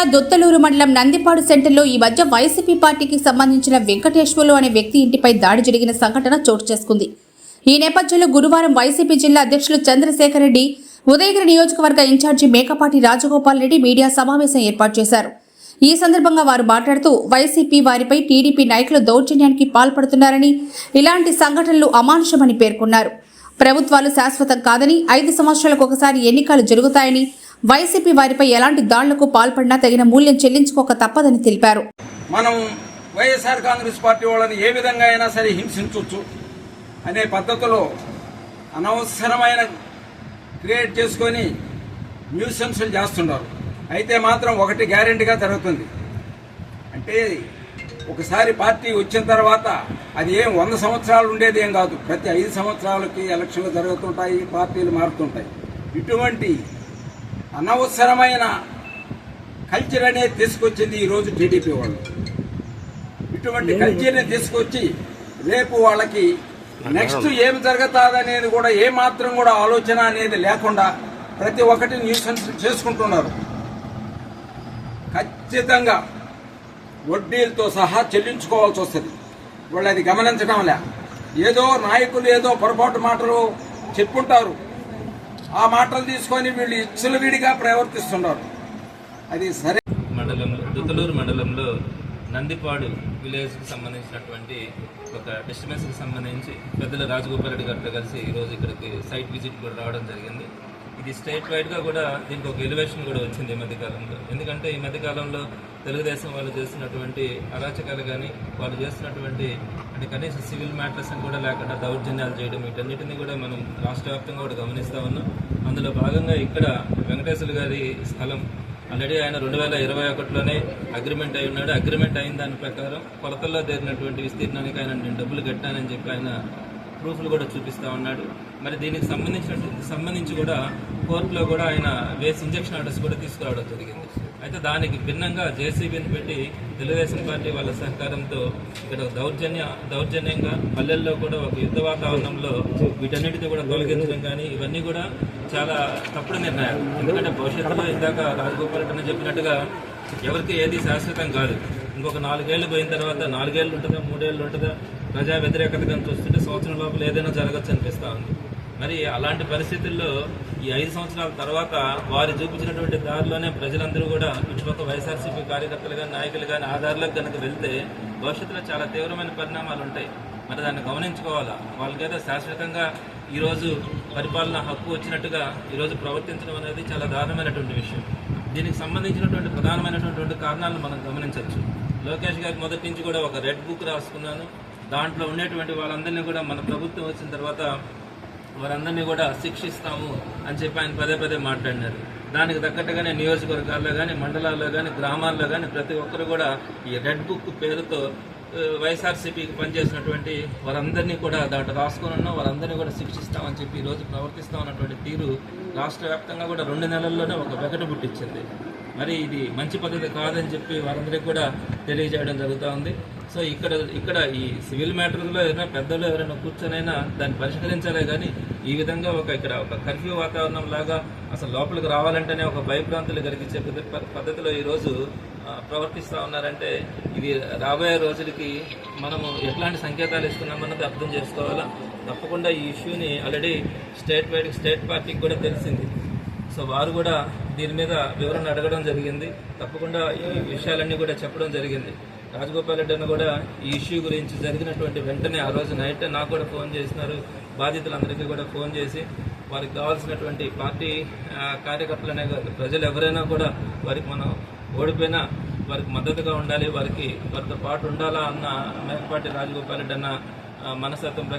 జిల్లా దొత్తలూరు మండలం నందిపాడు సెంటర్లో ఈ మధ్య వైసీపీ పార్టీకి సంబంధించిన వెంకటేశ్వర్లు అనే వ్యక్తి ఇంటిపై దాడి జరిగిన సంఘటన చోటు చేసుకుంది. ఈ నేపథ్యంలో గురువారం వైసీపీ జిల్లా అధ్యక్షులు చంద్రశేఖర్ రెడ్డి ఉదయగిరి నియోజకవర్గ in charge Mekapati Rajagopal Reddy media సమావేశం ఏర్పాటు చేశారు. ఈ సందర్భంగా వారు మాట్లాడుతూ వైసీపీ వారిపై టీడీపీ నాయకులు దౌర్జన్యానికి పాల్పడుతున్నారని ఇలాంటి సంఘటనలు అమానుషమని పేర్కొన్నారు. ప్రభుత్వాలు శాశ్వతం కాదని ఐదు సంవత్సరాలకు ఒకసారి ఎన్నికలు జరుగుతాయని వైసీపీ వారిపై ఎలాంటి దాడులకు పాల్పడినా తగిన మూల్యం చెల్లించుకోక తప్పదని తెలిపారు. మనం వైఎస్ఆర్ కాంగ్రెస్ పార్టీ వాళ్ళని ఏ విధంగా అయినా సరే హింసించవచ్చు అనే పద్ధతిలో అనవసరమైన క్రియేట్ చేసుకొని న్యూసెన్స్లు చేస్తున్నారు. అయితే మాత్రం ఒకటి గ్యారెంటీగా జరుగుతుంది. అంటే ఒకసారి పార్టీ వచ్చిన తర్వాత అది ఏం వంద సంవత్సరాలు ఉండేది ఏం కాదు. ప్రతి ఐదు సంవత్సరాలకి ఎలక్షన్లు జరుగుతుంటాయి పార్టీలు మారుతుంటాయి. ఇటువంటి అనవసరమైన కల్చర్ అనేది తీసుకొచ్చింది ఈరోజు టీడీపీ వాళ్ళు. ఇటువంటి కల్చర్ని తీసుకొచ్చి రేపు వాళ్ళకి నెక్స్ట్ ఏం జరుగుతుందనేది కూడా ఏ మాత్రం కూడా ఆలోచన అనేది లేకుండా ప్రతి ఒక్కటి న్యూసెన్స్ చేసుకుంటున్నారు. ఖచ్చితంగా వడ్డీలతో సహా చెల్లించుకోవాల్సి వస్తుంది. వాళ్ళు అది గమనించడం లే. ఏదో నాయకులు ఏదో పొరపాటు మాటలు చెప్పుంటారు. ఆ మాటలు తీసుకొని వీళ్ళు ఇచ్చలవిడిగా ప్రవర్తిస్తున్నారు. అది సరే. మండలంలో దుతలూరు మండలంలో నందిపాడు విలేజ్కి సంబంధించినటువంటి ఒక డిస్టర్బెన్స్కి సంబంధించి పెద్దల రాజగోపాల్ రెడ్డి గారితో కలిసి ఈరోజు ఇక్కడికి సైట్ విజిట్ కూడా రావడం జరిగింది. ఇది స్టేట్ వైడ్గా కూడా దీనికి ఒక ఎలివేషన్ కూడా వచ్చింది ఈ మధ్యకాలంలో. ఎందుకంటే ఈ మధ్యకాలంలో తెలుగుదేశం వాళ్ళు చేస్తున్నటువంటి అరాచకాలు కానీ వాళ్ళు చేస్తున్నటువంటి అంటే కనీసం సివిల్ మ్యాటర్స్ అని కూడా లేకుండా దౌర్జన్యాలు చేయడం వీటన్నిటిని కూడా మనం రాష్ట్ర వ్యాప్తంగా కూడా గమనిస్తా ఉన్నాం. అందులో భాగంగా ఇక్కడ వెంకటేశ్వర గారి స్థలం. ఆల్రెడీ ఆయన రెండు వేల ఇరవై ఒకటిలోనే అగ్రిమెంట్ అయి ఉన్నాడు. అగ్రిమెంట్ అయిన దాని ప్రకారం కొలతల్లో చేరినటువంటి విస్తీర్ణానికి ఆయన నేను డబ్బులు కట్టానని చెప్పి ఆయన ప్రూఫ్లు కూడా చూపిస్తా ఉన్నాడు. మరి దీనికి సంబంధించిన సంబంధించి కూడా కోర్టులో కూడా ఆయన వేసి ఇంజక్షన్ ఆర్డర్స్ కూడా తీసుకురావడం జరిగింది. అయితే దానికి భిన్నంగా జేసీబీని పెట్టి తెలుగుదేశం పార్టీ వాళ్ళ సహకారంతో ఇక్కడ దౌర్జన్య దౌర్జన్యంగా పల్లెల్లో కూడా ఒక యుద్ధ వాతావరణంలో వీటన్నిటిని కూడా తొలగించడం కానీ ఇవన్నీ కూడా చాలా తప్పుడు నిర్ణయాలు. ఎందుకంటే భవిష్యత్తులో ఇందాక రాజగోపాల్ రెడ్డి చెప్పినట్టుగా ఎవరికి ఏది శాశ్వతం కాదు. ఇంకొక నాలుగేళ్ళు పోయిన తర్వాత నాలుగేళ్ళు ఉంటుందా మూడేళ్ళు ఉంటుందా? ప్రజా వ్యతిరేకత కానీ చూస్తుంటే సంవత్సరం లోపల ఏదైనా జరగచ్చు అనిపిస్తూ ఉంది. మరి అలాంటి పరిస్థితుల్లో ఈ ఐదు సంవత్సరాల తర్వాత వారు చూపించినటువంటి దారిలోనే ప్రజలందరూ కూడా ఇటుపక్క వైఎస్ఆర్సీపీ కార్యకర్తలు కానీ నాయకులు కానీ ఆధారాలకు కనుక వెళ్తే భవిష్యత్తులో చాలా తీవ్రమైన పరిణామాలు ఉంటాయి. మరి దాన్ని గమనించుకోవాలా? వాళ్ళకైతే శాశ్వతంగా ఈరోజు పరిపాలన హక్కు వచ్చినట్టుగా ఈరోజు ప్రవర్తించడం అనేది చాలా దారుణమైనటువంటి విషయం. దీనికి సంబంధించినటువంటి ప్రధానమైనటువంటి కారణాలను మనం గమనించవచ్చు. లోకేష్ గారికి మొదటి నుంచి కూడా ఒక రెడ్ బుక్ రాసుకున్నాను. దాంట్లో ఉండేటువంటి వాళ్ళందరినీ కూడా మన ప్రభుత్వం వచ్చిన తర్వాత వారందరినీ కూడా శిక్షిస్తాము అని చెప్పి ఆయన పదే పదే మాట్లాడినారు. దానికి తగ్గట్టుగానే నియోజకవర్గాల్లో కానీ మండలాల్లో కానీ గ్రామాల్లో కానీ ప్రతి ఒక్కరు కూడా ఈ రెడ్ బుక్ పేరుతో వైఎస్ఆర్సీపీకి పనిచేసినటువంటి వారందరినీ కూడా దాంట్లో రాసుకొని ఉన్నాం. వారందరినీ కూడా శిక్షిస్తామని చెప్పి ఈ రోజు ప్రవర్తిస్తా ఉన్నటువంటి తీరు రాష్ట్ర వ్యాప్తంగా కూడా రెండు నెలల్లోనే ఒక వెకట పుట్టించింది. మరి ఇది మంచి పద్ధతి కాదని చెప్పి వారందరికీ కూడా తెలియజేయడం జరుగుతూ ఉంది. సో ఇక్కడ ఇక్కడ ఈ సివిల్ మ్యాటర్స్లో ఏదైనా పెద్దలు ఎవరైనా కూర్చొనైనా దాన్ని పరిష్కరించాలే కానీ ఈ విధంగా ఒక ఇక్కడ ఒక కర్ఫ్యూ వాతావరణం లాగా అసలు లోపలికి రావాలంటేనే ఒక భయభ్రాంతులు కలిగించే పద్ధతిలో ఈరోజు ప్రవర్తిస్తూ ఉన్నారంటే ఇది రాబోయే రోజులకి మనము ఎట్లాంటి సంకేతాలు ఇస్తున్నామన్నది అర్థం చేసుకోవాలా? తప్పకుండా ఈ ఇష్యూని ఆల్రెడీ స్టేట్ వైడ్ స్టేట్ పార్టీకి కూడా తెలిసింది. సో వారు కూడా దీని మీద వివరణ అడగడం జరిగింది. తప్పకుండా ఈ విషయాలన్నీ కూడా చెప్పడం జరిగింది. రాజగోపాల్ రెడ్డి అన్న కూడా ఈ ఇష్యూ గురించి జరిగినటువంటి వెంటనే ఆ రోజు నైట్ నాకు కూడా ఫోన్ చేసినారు. బాధితులందరికీ కూడా ఫోన్ చేసి వారికి కావాల్సినటువంటి పార్టీ కార్యకర్తలనే ప్రజలు ఎవరైనా కూడా వారికి మనం ఓడిపోయినా వారికి మద్దతుగా ఉండాలి వారికి వారితో పాటు ఉండాలా అన్న మేకపాటి రాజగోపాల్ రెడ్డి అన్న మనస్తత్వం ప్రకారం